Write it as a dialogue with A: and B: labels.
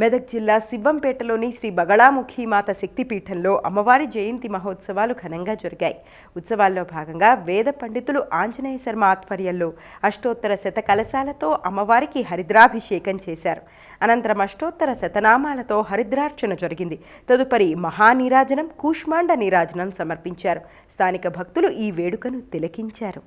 A: మెదక్ జిల్లా శివంపేటలోని శ్రీ బగళాముఖి మాత శక్తిపీఠంలో అమ్మవారి జయంతి మహోత్సవాలు ఘనంగా జరిగాయి. ఉత్సవాల్లో భాగంగా వేద పండితులు ఆంజనేయ శర్మ ఆధ్వర్యంలో అష్టోత్తర శత కలశాలతో అమ్మవారికి హరిద్రాభిషేకం చేశారు. అనంతరం అష్టోత్తర శతనామాలతో హరిద్రార్చన జరిగింది. తదుపరి మహానీరాజనం కూష్మాండ నీరాజనం సమర్పించారు. స్థానిక భక్తులు ఈ వేడుకను తిలకించారు.